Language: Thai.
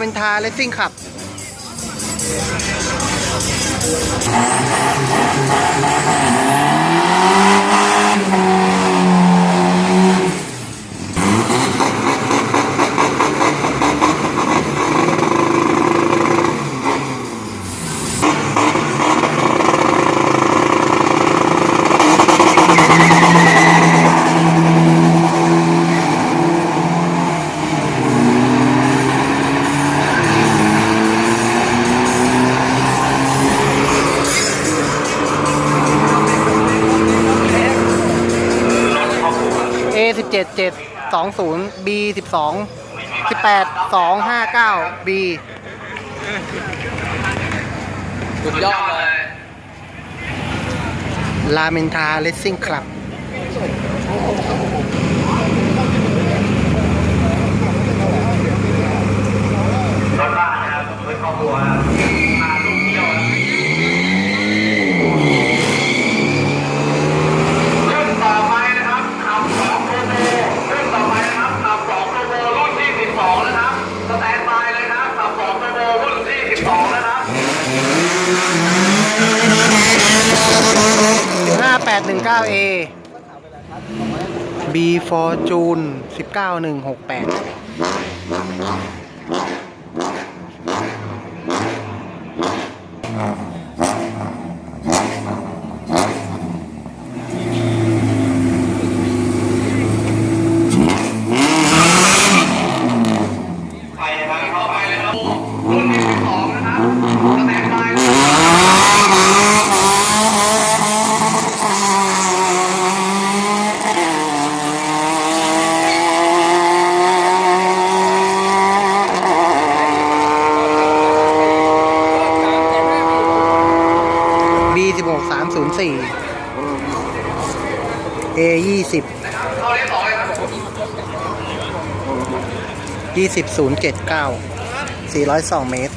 เป็นทาเลสซิ่งขับ A17720 B12 18259 B สุดยอดเลย ลาเมนทาเลสซิ่งคลับ 1819A B Fortune 19168่สิบหกสามศูนย์สี่เอยี่สิบยี่สิบศูนย์เจ็ดเก้าสี่ร้อยสองเมตร